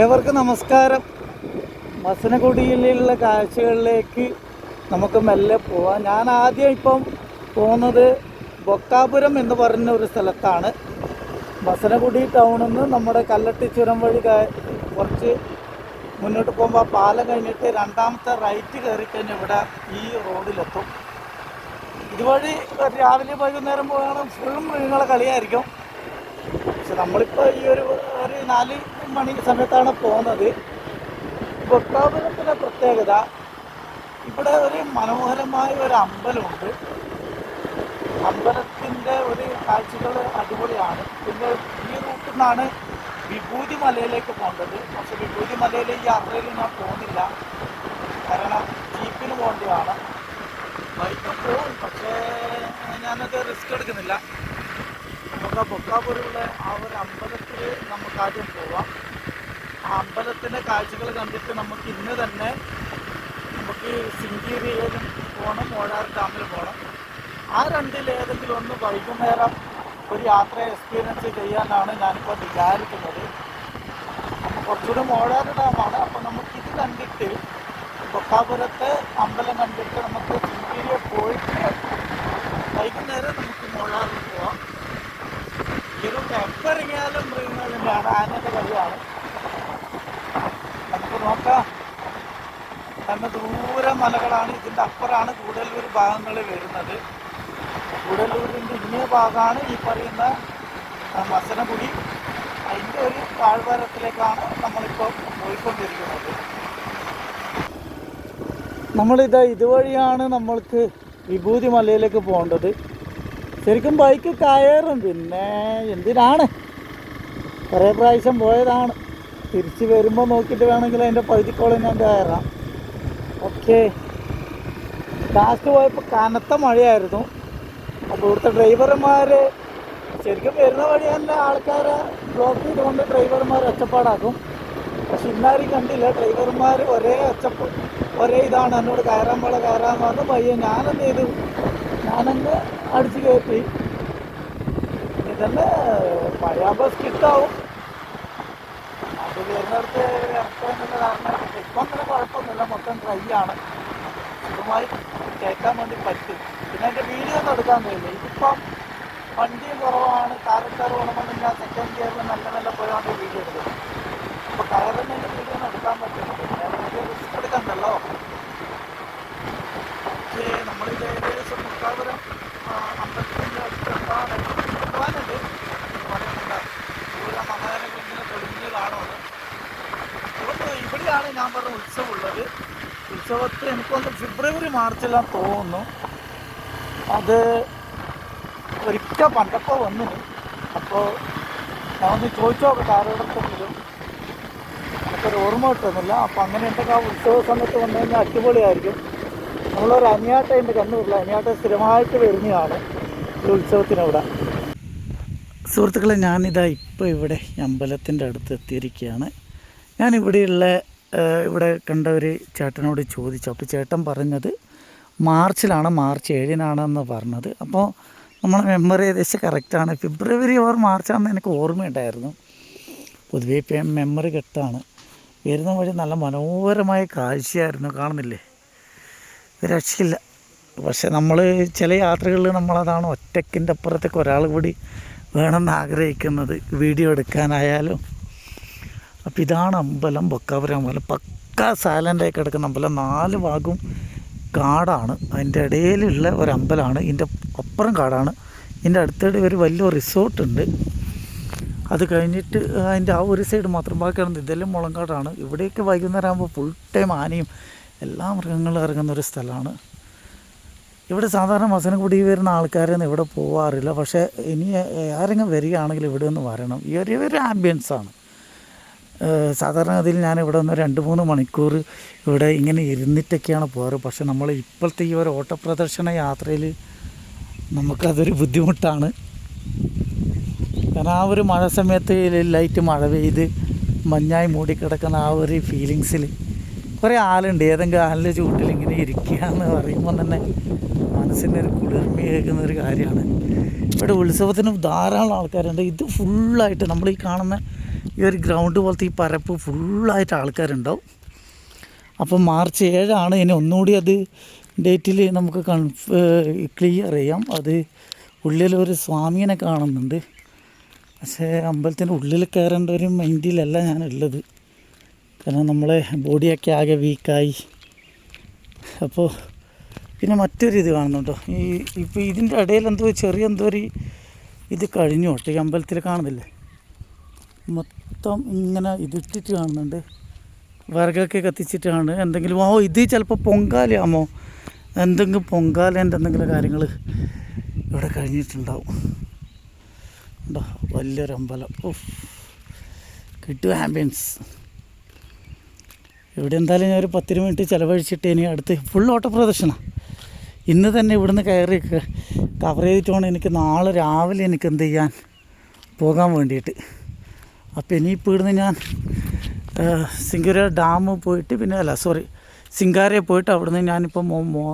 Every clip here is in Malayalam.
ഏവർക്കും നമസ്കാരം. മസനഗുഡിയിലുള്ള കാഴ്ചകളിലേക്ക് നമുക്ക് മെല്ലെ പോവാം. ഞാൻ ആദ്യം ഇപ്പം പോകുന്നത് ബൊക്കാപുരം എന്ന് പറയുന്ന ഒരു സ്ഥലത്താണ്. മസനഗുഡി ടൗണിൽ നിന്ന് നമ്മുടെ കല്ലട്ടി ചുരം വഴി കുറച്ച് മുന്നോട്ട് പോകുമ്പോൾ പാലം കഴിഞ്ഞിട്ട് രണ്ടാമത്തെ റൈറ്റ് കയറി കഴിഞ്ഞാൽ ഇവിടെ ഈ റോഡിലെത്തും. ഇതുവഴി രാവിലെ വൈകുന്നേരം പോയാൽ ഫുൾ മൃഗങ്ങളെ കളിയായിരിക്കും. പക്ഷെ നമ്മളിപ്പോൾ ഈ ഒരു ഒരു നാല് മണി സമയത്താണ് പോകുന്നത്. ബൊക്കാപുരത്തിന്റെ പ്രത്യേകത ഇവിടെ ഒരു മനോഹരമായ ഒരു അമ്പലമുണ്ട്. അമ്പലത്തിന്റെ ഒരു കാഴ്ചകൾ അടിപൊളിയാണ്. പിന്നെ ഈ റൂട്ടിൽ നിന്നാണ് വിഭൂതി മലയിലേക്ക് പോകേണ്ടത്. പക്ഷെ വിഭൂതി മലയിലെ ഈ യാത്രയിൽ ഞാൻ പോകുന്നില്ല. കാരണം ജീപ്പിന് പോകേണ്ടതാണ് ബൈക്ക് പോകും പക്ഷേ ഞാനത് റിസ്ക് എടുക്കുന്നില്ല. നമുക്ക് ആ ആ ഒരു അമ്പലത്തിൽ നമുക്ക് ആദ്യം പോവാം. ആ അമ്പലത്തിന്റെ കാഴ്ചകൾ കണ്ടിട്ട് നമുക്ക് ഇന്ന് തന്നെ നമുക്ക് സിംഗീരിയയിലും പോകണം ഓഴാർ ഡാമിൽ പോകണം ആ രണ്ടിൽ ഏതെങ്കിലും ഒന്ന് വൈകുന്നേരം ഒരു യാത്ര എക്സ്പീരിയൻസ് ചെയ്യാനാണ് ഞാനിപ്പോൾ വിചാരിക്കുന്നത്. അപ്പോൾ കുറച്ചുകൂടി മോഴാർ ഡാമാണ്. അപ്പോൾ നമുക്ക് ഇത് കണ്ടിട്ട് ബൊക്കാപുരത്തെ അമ്പലം കണ്ടിട്ട് നമുക്ക് സിംഗീരിയ പോയിട്ട് വൈകുന്നേരം നമുക്ക് മോഴാറിൽ ഇറങ്ങിയാലും മൃഗങ്ങൾ തന്നെയാണ് ആനയുടെ നമുക്ക് നോക്കാം. നല്ല ദൂരെ മലകളാണ്. ഇതിന്റെ അപ്പുറമാണ് കൂടല്ലൂർ ഭാഗങ്ങൾ വരുന്നത്. കൂടല്ലൂരിന്റെ ഇങ്ങേ ഭാഗമാണ് ഈ പറയുന്ന മസനഗുടി അതിന്റെ ഒരു താഴ്വാരത്തിലേക്കാണ് നമ്മളിപ്പോൾ പോയിക്കൊണ്ടിരിക്കുന്നത്. നമ്മളിതാ ഇതുവഴിയാണ് നമ്മൾക്ക് വിഭൂതി മലയിലേക്ക് പോകേണ്ടത്. ശരിക്കും ബൈക്ക് കയറും. പിന്നെ എന്തിനാണ്? കുറേ പ്രാവശ്യം പോയതാണ്. തിരിച്ച് വരുമ്പോൾ നോക്കിയിട്ട് വേണമെങ്കിൽ അതിന്റെ പകുതിക്കോളം ഞാൻ കയറാം. ഓക്കെ ലാസ്റ്റ് പോയപ്പോൾ കനത്ത മഴയായിരുന്നു. അപ്പോൾ ഇവിടുത്തെ ഡ്രൈവർമാർ ശരിക്കും വരുന്ന വഴി തന്നെ ആൾക്കാരെ ബ്ലോക്ക് ചെയ്തുകൊണ്ട് ഡ്രൈവർമാർ ഒച്ചപ്പാടാക്കും. പക്ഷെ ഇന്നാരും കണ്ടില്ല. ഡ്രൈവർമാർ ഒരേ ഒച്ചപ്പ് ഒരേ ഇതാണ്. എന്നോട് കയറാൻ പോലെ കയറാൻ പറഞ്ഞു പയ്യെ ഞാനെന്ത് ചെയ്തു? ഞാനങ്ങ് അടിച്ച് കയറ്റി ഇതന്നെ പഴയ ബസ് കിട്ടാവും. അത് വരുന്നിടത്ത് ഇറക്കാനുള്ള ഇപ്പം അങ്ങനെ കുഴപ്പമൊന്നുമില്ല. മൊത്തം ഡ്രൈ ആണ്. അതുമായി കേൾക്കാൻ വേണ്ടി പറ്റും. പിന്നെ എന്റെ വീഡിയോ ഒന്നും എടുക്കാൻ കഴിയില്ല ഇതിപ്പം വണ്ടി കുറവാണ്. കാരക്കാർ വേണമെന്നുണ്ടെങ്കിൽ ആ സെക്കൻഡ് ഗിയറിൽ നല്ല നല്ല പോയാണ്ട് വീഡിയോ എടുക്കും അപ്പോൾ കയറുന്നതിന്റെ വീഡിയോ ഒന്നും എടുക്കാൻ പറ്റില്ല പിന്നെ റിസ്ക് എടുക്കണ്ടല്ലോ. പക്ഷേ നമ്മളിത് മുക്കാപുരം അമ്പലത്തിന്റെ അടുത്തെത്താൻ എത്താനുണ്ട് പറയുന്നുണ്ട് ദൂരം മഹാനഗരം ഇങ്ങനെ തെളിഞ്ഞ് കാണുന്നത് ഇവിടെ ഇവിടെയാണ് ഞാൻ പറഞ്ഞ ഉത്സവമുള്ളത്. ഉത്സവത്തിൽ ഫെബ്രുവരി മാർച്ചെല്ലാം തോന്നുന്നു. അത് ഒരിക്കൽ പണ്ടപ്പോൾ വന്നു. അപ്പോൾ ഞാൻ ഒന്ന് ചോദിച്ചു നോക്കട്ടെ ആരോടത്തെങ്കിലും എനിക്കൊരു ഓർമ്മ കിട്ടുന്നില്ല. അപ്പോൾ അങ്ങനെ എന്തൊക്കെ ആ ഉത്സവ സമയത്ത് വന്നു കഴിഞ്ഞാൽ അടിപൊളിയായിരിക്കും. നമ്മളൊരു അനിയാട്ട എന്റെ കണ്ണൂരില്ല അനിയാട്ട സ്ഥിരമായിട്ട് വരുന്നതാണ് ഈ ഉത്സവത്തിനവിടെ. സുഹൃത്തുക്കളെ ഞാനിതാ ഇപ്പോൾ ഇവിടെ അമ്പലത്തിന്റെ അടുത്ത് എത്തിയിരിക്കുകയാണ്. ഞാൻ ഇവിടെയുള്ള ഇവിടെ കണ്ട ഒരു ചേട്ടനോട് ചോദിച്ചു. അപ്പോൾ ചേട്ടൻ പറഞ്ഞത് മാർച്ചിലാണ് മാർച്ച് ഏഴിനാണെന്ന് പറഞ്ഞത്. അപ്പോൾ നമ്മുടെ മെമ്മറി ഏകദേശം കറക്റ്റാണ്. ഫെബ്രുവരി ഓർ മാർച്ചാണെന്ന് എനിക്ക് ഓർമ്മയുണ്ടായിരുന്നു. പൊതുവേ ഇപ്പം മെമ്മറി കെട്ടാണ്. വരുന്ന വഴി നല്ല മനോഹരമായ കാഴ്ചയായിരുന്നു. കാണുന്നില്ലേ? രക്ഷയില്ല. പക്ഷെ നമ്മൾ ചില യാത്രകളിൽ നമ്മളതാണ് ഒറ്റക്കിന്റെ അപ്പുറത്തേക്ക് ഒരാൾ കൂടി വേണമെന്ന് ആഗ്രഹിക്കുന്നത്. വീഡിയോ എടുക്കാനായാലും. അപ്പോൾ ഇതാണ് അമ്പലം ബൊക്കാപുരം അമ്പലം. പക്ക സൈലന്റായി കിടക്കുന്ന അമ്പലം. നാല് ഭാഗവും കാടാണ്. അതിന്റെ ഇടയിലുള്ള ഒരു അമ്പലമാണ്. ഇതിന്റെ അപ്പുറം കാടാണ്. ഇതിന്റെ അടുത്തിടെ ഒരു വലിയ റിസോർട്ടുണ്ട് അത് കഴിഞ്ഞിട്ട് അതിന്റെ ആ ഒരു സൈഡ് മാത്രം. ബാക്കിയാണ് ഇതെല്ലാം മുളങ്കാടാണ്. ഇവിടെയൊക്കെ വൈകുന്നേരം ആകുമ്പോൾ ഫുൾ ടൈം ആനയും എല്ലാ മൃഗങ്ങളും ഇറങ്ങുന്ന ഒരു സ്ഥലമാണ്. ഇവിടെ സാധാരണ മസനഗുടി വരുന്ന ആൾക്കാരൊന്നും ഇവിടെ പോവാറില്ല. പക്ഷേ ഇനി ആരെങ്കിലും വരികയാണെങ്കിൽ ഇവിടെ നിന്ന് വരണം. ഈ ഒരു ഒരു ആംബിയൻസാണ് സാധാരണ ഗതിയിൽ ഞാൻ ഇവിടെ നിന്ന് രണ്ട് മൂന്ന് മണിക്കൂർ ഇവിടെ ഇങ്ങനെ ഇരുന്നിട്ടൊക്കെയാണ് പോകാറ്. പക്ഷേ നമ്മൾ ഇപ്പോഴത്തെ ഈ ഒരു ഓട്ടപ്രദർശന യാത്രയിൽ നമുക്കതൊരു ബുദ്ധിമുട്ടാണ്. കാരണം ആ ഒരു മഴ സമയത്ത് ലൈറ്റ് മഴ പെയ്ത് മഞ്ഞായി മൂടിക്കിടക്കുന്ന ആ ഒരു ഫീലിങ്സിൽ കുറേ ആളുണ്ട്. ഏതെങ്കിലും ആലിന്റെ ചൂട്ടിൽ ഇങ്ങനെ ഇരിക്കുക എന്ന് പറയുമ്പോൾ തന്നെ മനസ്സിനൊരു കുളിർമയേക്കുന്ന ഒരു കാര്യമാണ്. ഇവിടെ ഉത്സവത്തിന് ധാരാളം ആൾക്കാരുണ്ട്. ഇത് ഫുള്ളായിട്ട് നമ്മൾ ഈ കാണുന്ന ഈ ഒരു ഗ്രൗണ്ട് പോലത്തെ ഈ പരപ്പ് ഫുള്ളായിട്ട് ആൾക്കാരുണ്ടാവും. അപ്പം മാർച്ച് ഏഴാണ്. ഇനി ഒന്നുകൂടി അത് ഡേറ്റിൽ നമുക്ക് കൺഫ് ക്ലിയർ ചെയ്യാം. അത് ഉള്ളിലൊരു സ്വാമീനെ കാണുന്നുണ്ട്. പക്ഷേ അമ്പലത്തിന്റെ ഉള്ളിൽ കയറേണ്ട ഒരു മൈൻഡിലല്ല ഞാനുള്ളത്. കാരണം നമ്മളെ ബോഡിയൊക്കെ ആകെ വീക്കായി. അപ്പോൾ പിന്നെ മറ്റൊരു ഇത് കാണുന്നുണ്ടോ ഈ ഇപ്പോൾ ഇതിന്റെ ഇടയിൽ എന്തോ ചെറിയ എന്തോ ഒരു ഇത് കഴിഞ്ഞു. കേട്ടോ ഈ അമ്പലത്തിൽ കാണുന്നില്ലേ? മൊത്തം ഇങ്ങനെ ഇതിട്ടിട്ട് കാണുന്നുണ്ട്. വിറകൊക്കെ കത്തിച്ചിട്ടാണ് എന്തെങ്കിലും ഓ ഇത് ചിലപ്പോൾ പൊങ്കാലയാമോ? എന്തെങ്കിലും പൊങ്കാലേന്റെ എന്തെങ്കിലും കാര്യങ്ങൾ ഇവിടെ കഴിഞ്ഞിട്ടുണ്ടാവും. ഉണ്ടോ? വലിയൊരു അമ്പലം. ഓ കിട്ടും ആംബിയൻസ്. ഇവിടെ എന്തായാലും ഞാൻ ഒരു പത്തിരു മിനിറ്റ് ചിലവഴിച്ചിട്ട് ഇനി അടുത്ത് ഫുൾ ഓട്ടോ ഓട്ടപ്രദർശനം ഇന്ന് തന്നെ ഇവിടുന്ന് കയറി കവർ ചെയ്തിട്ട് എനിക്ക് നാളെ രാവിലെ എനിക്ക് എന്ത് ചെയ്യാൻ പോകാൻ വേണ്ടിയിട്ട്. അപ്പോൾ ഇനിയിപ്പോൾ ഇവിടുന്ന് ഞാൻ സിംഗുര ഡാം പോയിട്ട് പിന്നെ അല്ല സോറി സിംഗാരയെ പോയിട്ട് അവിടുന്ന് ഞാനിപ്പോൾ മോ മോ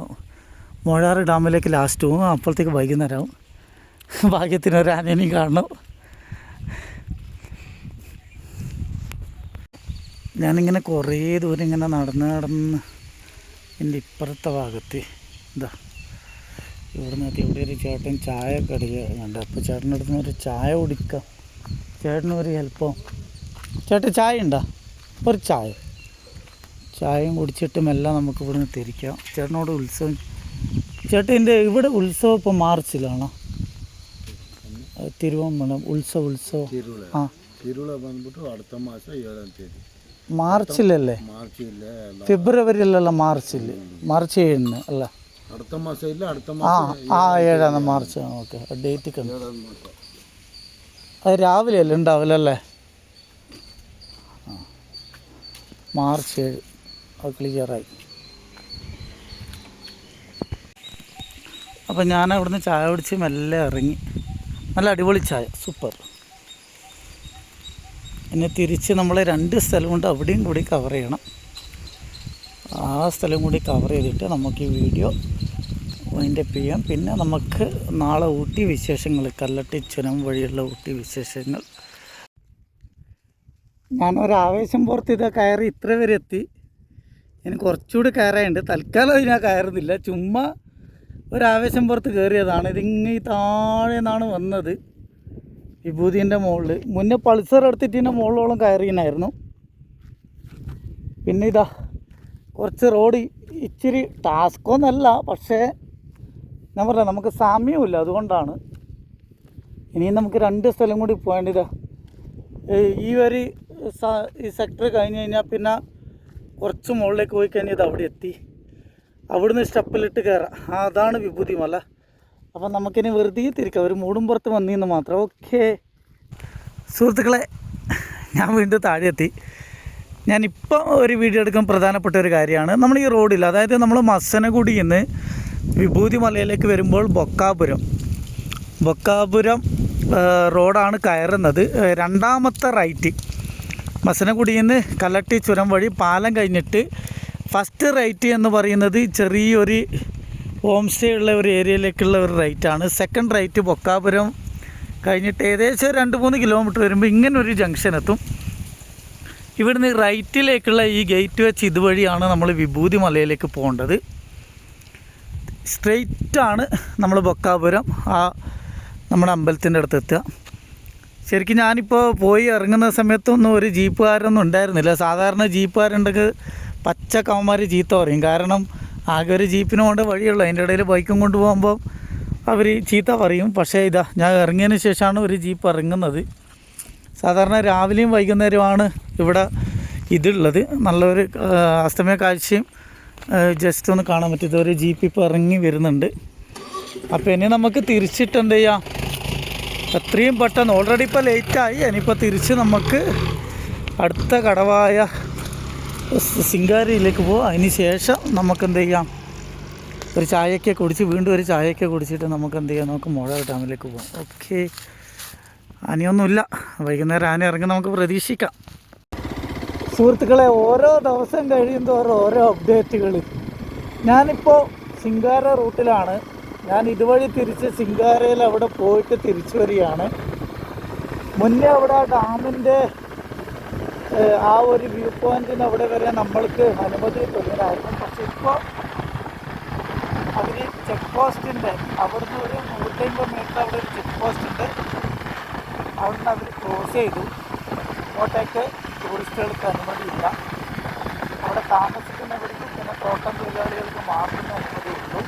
മോഴാറ് ഡാമിലേക്ക് ലാസ്റ്റ് പോകും അപ്പോഴത്തേക്ക് വൈകുന്നേരമാവും ഭാഗ്യത്തിന് ഒരു ആനേനെയും കാണണം. ഞാനിങ്ങനെ കുറേ ദൂരം ഇങ്ങനെ നടന്ന് നടന്ന് എന്റെ ഇപ്പുറത്തെ ഭാഗത്ത് ഇതാ ഇവിടുന്ന് ഇവിടെ ഒരു ചേട്ടൻ ചായ കടിക്കുന്നുണ്ട് അപ്പോൾ ചേട്ടന്റെ അടുത്ത് ഒരു ചായ കുടിക്കാം. ചേട്ടന് ഒരു ഹെൽപ്പോ? ചേട്ടൻ ചായ ഉണ്ടോ ഒരു ചായ. ചായയും കുടിച്ചിട്ടും എല്ലാം നമുക്ക് ഇവിടുന്ന് തിരിക്കാം. ചേട്ടനോട് ഉത്സവം ചേട്ടന്റെ ഇവിടെ ഉത്സവം ഇപ്പോൾ മാർച്ചിലാണോ? തിരുവമ്പണം ഉത്സവ ഉത്സവം. ആ. തിരുവിള അടുത്ത മാസം ഏഴാം തീയതി. മാർച്ചിലല്ലേ? ഫെബ്രുവരിയിലല്ല മാർച്ചിൽ മാർച്ച് ഏഴിന് അല്ല. അടുത്ത മാസം ഇല്ല അടുത്ത ആ മാസം ആ ഏഴാണ് മാർച്ച്. ഓക്കെ. ഡേറ്റ് കണ്ടു. അത് രാവിലെ അല്ലേ ഉണ്ടാവില്ല അല്ലേ മാർച്ച് ഏഴ്. അത് ക്ലിയറായി. അപ്പം ഞാൻ അവിടുന്ന് ചായ കുടിച്ച് മെല്ലെ ഇറങ്ങി. നല്ല അടിപൊളി ചായ. സൂപ്പർ. പിന്നെ തിരിച്ച് നമ്മൾ രണ്ട് സ്ഥലം കൊണ്ട് അവിടെയും കൂടി കവർ ചെയ്യണം. ആ സ്ഥലം കൂടി കവർ ചെയ്തിട്ട് നമുക്ക് ഈ വീഡിയോ വൈൻഡപ്പ് ചെയ്യാം പിന്നെ നമുക്ക് നാളെ ഊട്ടി വിശേഷങ്ങൾ കല്ലട്ടി ചുരം വഴിയുള്ള ഊട്ടി വിശേഷങ്ങൾ. ഞാനൊരാവേശം പുറത്ത് ഇത് കയറി ഇത്ര വരെ എത്തി. ഇനി കുറച്ചുകൂടി കയറാനുണ്ട് തൽക്കാലം അത് ഞാൻ കയറുന്നില്ല. ചുമ്മാ ഒരാവേശം പുറത്ത് കയറിയതാണ് ഇതിങ്ങനെ താഴെ നിന്നാണ് വന്നത്. വിഭൂതിന്റെ മുകളിൽ മുന്നേ പൾസർ എടുത്തിട്ട് ഇതിന്റെ മുകളിലോളം കയറിയനായിരുന്നു പിന്നെ ഇതാ കുറച്ച് റോഡ് ഇച്ചിരി ടാസ്കൊന്നല്ല പക്ഷേ ഞാൻ പറഞ്ഞ നമുക്ക് സമയമില്ല അതുകൊണ്ടാണ്. ഇനിയും നമുക്ക് രണ്ട് സ്ഥലം കൂടി പോകേണ്ടതാ ഈ ഒരു ഈ സെക്ടർ കഴിഞ്ഞ് കഴിഞ്ഞാൽ പിന്നെ കുറച്ച് മുകളിലേക്ക് പോയി കഴിഞ്ഞാൽ ഇത് അവിടെ എത്തി. അവിടുന്ന് സ്റ്റെപ്പിലിട്ട് കയറാം അതാണ് വിഭൂതി മല. അപ്പം നമുക്കിനി വെറുതെ തിരിക്കാം. ഒരു മൂടും പുറത്ത് വന്നിന്ന് മാത്രം. ഓക്കെ സുഹൃത്തുക്കളെ ഞാൻ വീണ്ടും താഴെ എത്തി ഞാനിപ്പോൾ ഒരു വീഡിയോ എടുക്കാൻ പ്രധാനപ്പെട്ട ഒരു കാര്യമാണ്. നമ്മൾ ഈ റോഡിൽ അതായത് നമ്മൾ മസനഗുഡിയിൽ നിന്ന് വിഭൂതി മലയിലേക്ക് വരുമ്പോൾ ബൊക്കാപുരം. ബൊക്കാപുരം റോഡാണ് കയറുന്നത്. രണ്ടാമത്തെ റൈറ്റ്. മസനഗുഡിയിൽ നിന്ന് കല്ലട്ടി ചുരം വഴി പാലം കഴിഞ്ഞിട്ട് ഫസ്റ്റ് റൈറ്റ് എന്ന് പറയുന്നത് ചെറിയൊരു ഹോം സ്റ്റേ ഉള്ള ഒരു ഏരിയയിലേക്കുള്ള ഒരു റൈറ്റാണ് സെക്കൻഡ് റൈറ്റ് ബൊക്കാപുരം കഴിഞ്ഞിട്ട് ഏകദേശം രണ്ട് മൂന്ന് കിലോമീറ്റർ വരുമ്പോൾ ഇങ്ങനെ ഒരു ജംഗ്ഷൻ എത്തും. ഇവിടുന്ന് റൈറ്റിലേക്കുള്ള ഈ ഗേറ്റ് വെച്ച് ഇതുവഴിയാണ് നമ്മൾ വിഭൂതി മലയിലേക്ക് പോകേണ്ടത്. സ്ട്രെയിറ്റാണ് നമ്മൾ ബൊക്കാപുരം ആ നമ്മുടെ അമ്പലത്തിന്റെ അടുത്ത് എത്തുക. ശരിക്കും ഞാനിപ്പോൾ പോയി ഇറങ്ങുന്ന സമയത്തൊന്നും ഒരു ജീപ്പുകാരൊന്നും ഉണ്ടായിരുന്നില്ല. സാധാരണ ജീപ്പുകാരുണ്ടെങ്കിൽ പച്ച കൗമാരി ചീത്ത പറയും. കാരണം ആകെ ഒരു ജീപ്പിന് കൊണ്ട് വഴിയുള്ളൂ. അതിന്റെ ഇടയിൽ ബൈക്കും കൊണ്ട് പോകുമ്പോൾ അവർ ചീത്ത പറയും. പക്ഷേ ഇതാ ഞാൻ ഇറങ്ങിയതിന് ശേഷമാണ് ഒരു ജീപ്പ് ഇറങ്ങുന്നത്. സാധാരണ രാവിലെയും വൈകുന്നേരമാണ് ഇവിടെ ഇതുള്ളത്. നല്ലൊരു അസ്തമയ കാഴ്ചയും ജസ്റ്റ് ഒന്ന് കാണാൻ പറ്റും. ഇതൊരു ജീപ്പ് ഇപ്പോൾ ഇറങ്ങി വരുന്നുണ്ട്. അപ്പോൾ ഇനി നമുക്ക് തിരിച്ചിട്ട് എന്ത് ചെയ്യാം? എത്രയും പെട്ടെന്ന് ഓൾറെഡി ഇപ്പോൾ ലേറ്റായി. ഇനിയിപ്പോൾ തിരിച്ച് നമുക്ക് അടുത്ത കടവായ സിംഗാരിയിലേക്ക് പോകും അതിന് ശേഷം നമുക്ക് എന്ത് ചെയ്യാം? ഒരു ചായയൊക്കെ കുടിച്ച് വീണ്ടും ഒരു ചായയൊക്കെ കുടിച്ചിട്ട് നമുക്ക് എന്ത് ചെയ്യാം? നമുക്ക് മുഴ ഡാമിലേക്ക് പോകാം ഓക്കെ. ആനയൊന്നുമില്ല വൈകുന്നേരം ആന ഇറങ്ങി. നമുക്ക് പ്രതീക്ഷിക്കാം. സുഹൃത്തുക്കളെ ഓരോ ദിവസം കഴിയുന്തോറും ഓരോ അപ്ഡേറ്റുകൾ ഞാനിപ്പോൾ സിംഗാര റൂട്ടിലാണ്. ഞാൻ ഇതുവഴി തിരിച്ച് സിംഗാരയിൽ അവിടെ പോയിട്ട് തിരിച്ചു വരികയാണ്. മുന്നേ അവിടെ ഡാമിന്റെ ആ ഒരു വ്യൂ പോയിന്റിന് അവിടെ വരെ നമ്മൾക്ക് അനുമതി തരുന്നതായിരുന്നു. പക്ഷെ ഇപ്പോൾ അവർ ചെക്ക് പോസ്റ്റിന്റെ അവിടുന്ന് ഒരു നൂറ്റമ്പത് മീറ്റർ അവിടെ ഒരു ചെക്ക് പോസ്റ്റ് ഉണ്ട്. അവിടുന്ന് അവർ ക്ലോസ് ചെയ്തു. അങ്ങോട്ടേക്ക് ടൂറിസ്റ്റുകൾക്ക് അനുമതിയില്ല അവിടെ താമസിക്കുന്നവർക്കും പിന്നെ തോട്ടം തൊഴിലാളികൾക്ക് മാത്രമേ അനുമതിയുള്ളൂ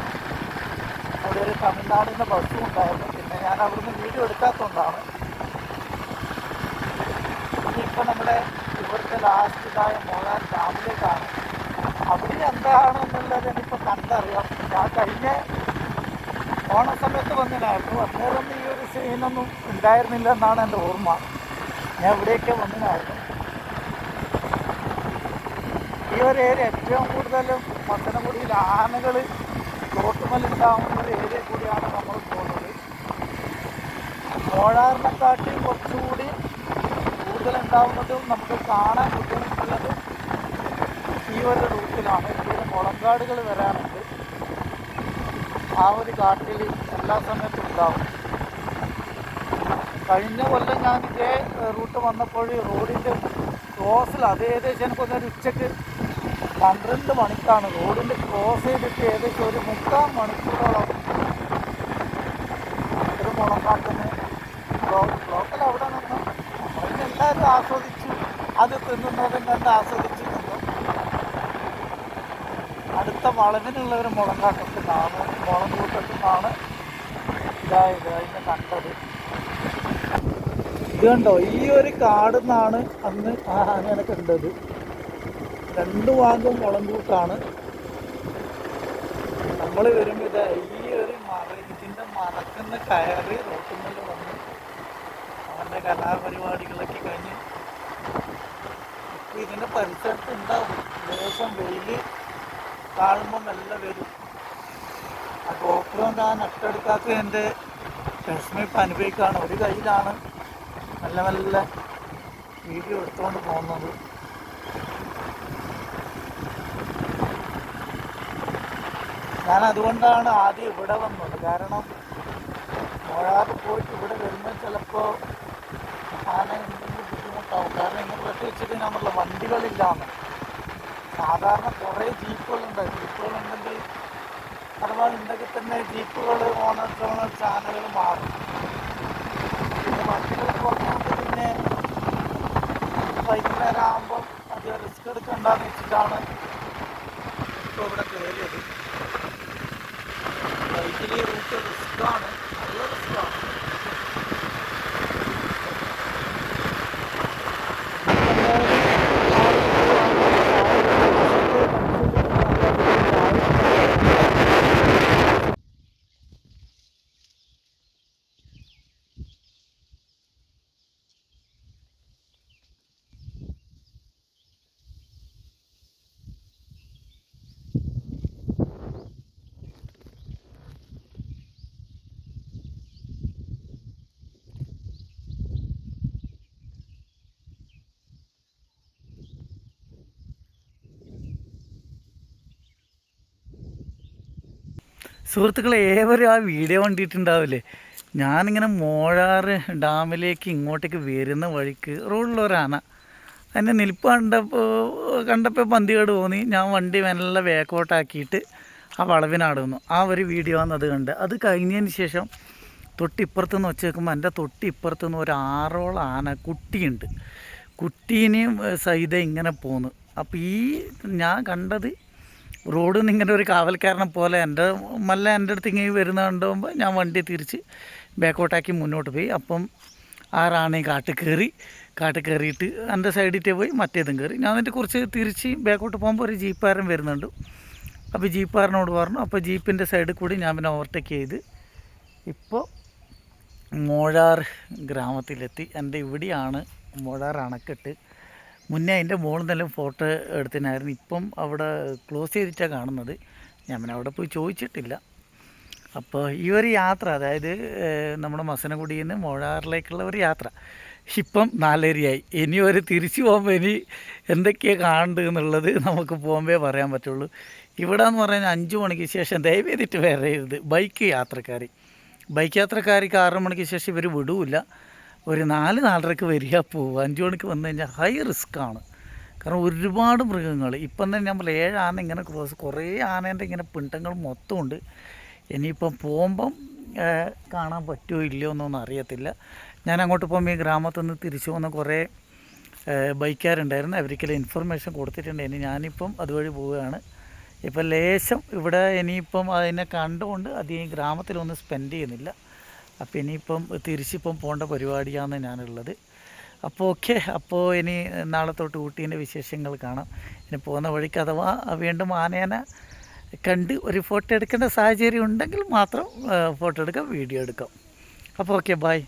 അവിടെ ഒരു തമിഴ്നാടിന്റെ ബസ്സും ഉണ്ടായിരുന്നു. പിന്നെ ഞാൻ അവിടുന്ന് വീഡിയോ എടുക്കാത്തതുകൊണ്ടാണ്. ഇനിയിപ്പോൾ നമ്മുടെ ഇവിടുത്തെ ലാസ്റ്റിലായ മോളാൻ ഡാമിലേക്കാണ് അവിടെ എന്താണെന്നുള്ളത് എനിക്കിപ്പോൾ കണ്ടറിയാം. ഞാൻ കഴിഞ്ഞ ഓണസമയത്ത് വന്നിനായിരുന്നു. അന്നേരം ഈ ഒരു സീനൊന്നും ഉണ്ടായിരുന്നില്ല എന്നാണ് എന്റെ ഓർമ്മ. ഞാൻ ഇവിടെയൊക്കെ വന്നിനായിരുന്നു. ഈ ഒരു ഏരിയ ഏറ്റവും കൂടുതലും പത്തനംകുടിയിൽ ആനകൾ തോട്ടുമല്ലുണ്ടാവുന്ന ഒരു ഏരിയ കൂടിയാണ് നമ്മൾ പോകുന്നത്. മോഴാറിനെക്കാട്ടി കുറച്ചുകൂടി കൂടുതലുണ്ടാവുന്നതും നമുക്ക് കാണാൻ ബുദ്ധിമുട്ടുള്ളത് ഈ ഒരു റൂട്ടിലാണ്. ഇവിടെ മുളങ്കാടുകൾ വരാറുണ്ട്. ആ ഒരു കാട്ടിൽ എല്ലാ സമയത്തും ഉണ്ടാവും. കഴിഞ്ഞ കൊല്ലം ഞാൻ ഇതേ റൂട്ട് വന്നപ്പോൾ റോഡിന്റെ ക്രോസിൽ അത് ഏകദേശം എനിക്കൊന്നൊരു ഉച്ചയ്ക്ക് പന്ത്രണ്ട് മണിക്കാണ്. റോഡിന്റെ ക്രോസ് ചെയ്തിട്ട് ഏകദേശം ഒരു മുക്കാൽ മണിക്കൂറോളം ഒരു മുളങ്കാട്ടിന് ബ്ലോക്കിൽ അവിടെ നമ്മളൊക്കെ ആസ്വദിച്ചു. അത് തിന്നുന്നതും കണ്ട് ആസ്വദിച്ചു അടുത്ത വളവിനുള്ള ഒരു മുളം കൂട്ടത്തിനാണ് ഇതായത് അതിനെ കണ്ടത്. ഇത് കണ്ടോ? ഈ ഒരു കാടുന്നാണ് അന്ന് ആ ആനയെ കണ്ടത്. രണ്ട് ഭാഗം മുളം കൂട്ടാണ് നമ്മൾ വരുമ്പോൾ ഇതാ ഈ ഒരു മറ ഇതിന്റെ മറക്കുന്ന കയറി റോട്ടുമ്പോൾ വന്ന് അവന്റെ കലാപരിപാടികളൊക്കെ ഇതിന്റെ പരിസരത്ത് ഉണ്ടാവും ലേശം വെയിൽ കാണുമ്പോൾ നല്ല വരും ആ ഗോപുരം ഞാൻ നട്ടെടുക്കാത്ത എന്റെ വിഷമം ഇപ്പം അനുഭവിക്കുകയാണ്. ഒരു കയ്യിലാണ് നല്ല നല്ല വീഡിയോ എടുത്തുകൊണ്ട് പോകുന്നത്. ഞാൻ അതുകൊണ്ടാണ് ആദ്യം ഇവിടെ വന്നത്. കാരണം മോഴാറ് പോയിട്ട് ഇവിടെ വരുമ്പോൾ ചിലപ്പോൾ ആന കാരണം ഇങ്ങനെ പ്രത്യേകിച്ചിട്ട് നമ്മളുടെ വണ്ടികളില്ലാന്ന്. സാധാരണ കുറേ ജീപ്പുകളുണ്ട്. ജീപ്പുകളുണ്ടെങ്കിൽ അഥവാ ഉണ്ടെങ്കിൽ തന്നെ ജീപ്പുകൾ ഓണർ ചാനലുകൾ മാറും. പിന്നെ വണ്ടികൾ കുറഞ്ഞുകൊണ്ട് പിന്നെ വൈകുന്നേരം ആകുമ്പോൾ അധികം റിസ്ക് എടുക്കണ്ടെന്ന് വെച്ചിട്ടാണ് ഇപ്പോൾ ഇവിടെ കയറിയത് ബൈക്കിൽ റൂട്ട് റിസ്ക്കാണ്. സുഹൃത്തുക്കളെ ഏവരും ആ വീഡിയോ കണ്ടിട്ടുണ്ടാവില്ലേ? ഞാനിങ്ങനെ മോഴാറ് ഡാമിലേക്ക് ഇങ്ങോട്ടേക്ക് വരുന്ന വഴിക്ക് റോഡിലൊരാന. അതിന്റെ നിൽപ്പ് കണ്ടപ്പോൾ കണ്ടപ്പോൾ പന്തികേട് തോന്നി. ഞാൻ വണ്ടി മെല്ലെ വേക്കോട്ടാക്കിയിട്ട് ആ വളവിനാടുന്നു. ആ ഒരു വീഡിയോ ആണ് അത് കണ്ട്. അത് കഴിഞ്ഞതിന് ശേഷം തൊട്ടിപ്പുറത്ത് നിന്ന് വെച്ച് നോക്കുമ്പോൾ എന്റെ തൊട്ടിപ്പുറത്ത് നിന്ന് ഒരു ആറോളം ആന കുട്ടിയുണ്ട്. കുട്ടീനെയും സഹിതം ഇങ്ങനെ പോന്നു. അപ്പോൾ ഈ ഞാൻ കണ്ടത് റോഡിൽ നിന്ന് ഇങ്ങനെ ഒരു കാവൽക്കാരനെ പോലെ എന്റെ മല്ല എന്റെ അടുത്ത് ഇങ്ങനെ വരുന്ന കണ്ടുമ്പോൾ ഞാൻ വണ്ടി തിരിച്ച് ബാക്കോട്ടാക്കി മുന്നോട്ട് പോയി. അപ്പം ആ റാണി കാട്ടിൽ കയറി കാട്ടിൽ കയറിയിട്ട് എന്റെ സൈഡിൽ പോയി മറ്റേതും കയറി. ഞാൻ എന്നിട്ട് കുറച്ച് തിരിച്ച് ബാക്കോട്ട് പോകുമ്പോൾ ഒരു ജീപ്പാരൻ വരുന്നുണ്ട്. അപ്പോൾ ജീപ്പാരനോട് പറഞ്ഞു അപ്പോൾ ജീപ്പിന്റെ സൈഡിൽ കൂടി ഞാൻ പിന്നെ ഓവർടേക്ക് ചെയ്ത് ഇപ്പോൾ മോഴാർ ഗ്രാമത്തിലെത്തി. എന്റെ ഇവിടെയാണ് മോഴാർ അണക്കെട്ട്. മുന്നേ അതിന്റെ മുകളിൽ നിന്നെല്ലാം ഫോട്ടോ എടുത്തിനായിരുന്നു. ഇപ്പം അവിടെ ക്ലോസ് ചെയ്തിട്ടാണ് കാണുന്നത്. ഞാൻ പിന്നെ അവിടെ പോയി ചോദിച്ചിട്ടില്ല. അപ്പോൾ ഈ ഒരു യാത്ര അതായത് നമ്മുടെ മസനഗുഡിയിൽ നിന്ന് മോഴാറിലേക്കുള്ള ഒരു യാത്ര ഇപ്പം നാലരയായി. ഇനി ഒരു തിരിച്ചു പോകുമ്പോൾ ഇനി എന്തൊക്കെയാണ് കാണേണ്ടത് എന്നുള്ളത് നമുക്ക് പോകുമ്പേ പറയാൻ പറ്റുള്ളൂ. ഇവിടെ എന്ന് പറഞ്ഞാൽ അഞ്ച് മണിക്ക് ശേഷം ദയവേദിട്ട് വരരുത്. ബൈക്ക് യാത്രക്കാർ ബൈക്ക് യാത്രക്കാർക്ക് ആറ് മണിക്ക് ശേഷം ഇവർ വിടൂല ഒരു നാല് നാലരക്ക് വരിക പോവുക അഞ്ച് മണിക്ക് വന്നു കഴിഞ്ഞാൽ ഹൈ റിസ്ക്കാണ് കാരണം ഒരുപാട് മൃഗങ്ങൾ ഇപ്പം തന്നെ നമ്മൾ ഏഴ് ആന ഇങ്ങനെ ക്രോസ് കുറേ ആനേന്റെ ഇങ്ങനെ പിണ്ടങ്ങൾ മൊത്തമുണ്ട്. ഇനിയിപ്പം പോകുമ്പം കാണാൻ പറ്റുമോ ഇല്ലയോ എന്നൊന്നും അറിയത്തില്ല. ഞാൻ അങ്ങോട്ട് പോകുമ്പോൾ ഈ ഗ്രാമത്തിൽ നിന്ന് തിരിച്ചു വന്ന കുറേ ബൈക്കാരുണ്ടായിരുന്നു. അവർക്കെല്ലാം ഇൻഫർമേഷൻ കൊടുത്തിട്ടുണ്ട്. ഇനി ഞാനിപ്പം അതുവഴി പോവുകയാണ്. ഇപ്പം ലേശം ഇവിടെ ഇനിയിപ്പം അതിനെ കണ്ടുകൊണ്ട് അധികം ഗ്രാമത്തിലൊന്നും സ്പെൻഡ് ചെയ്യുന്നില്ല. അപ്പോൾ ഇനിയിപ്പം തിരിച്ചിപ്പം പോകേണ്ട പരിപാടിയാണ് ഞാനുള്ളത്. അപ്പോൾ ഓക്കെ അപ്പോൾ ഇനി നാളെ തൊട്ട് ഊട്ടീന്റെ വിശേഷങ്ങൾ കാണാം. ഇനി പോകുന്ന വഴിക്ക് അഥവാ വീണ്ടും ആനേനെ കണ്ട് ഒരു ഫോട്ടോ എടുക്കേണ്ട സാഹചര്യം ഉണ്ടെങ്കിൽ മാത്രം ഫോട്ടോ എടുക്കാം വീഡിയോ എടുക്കാം. അപ്പോൾ ഓക്കെ ബൈ.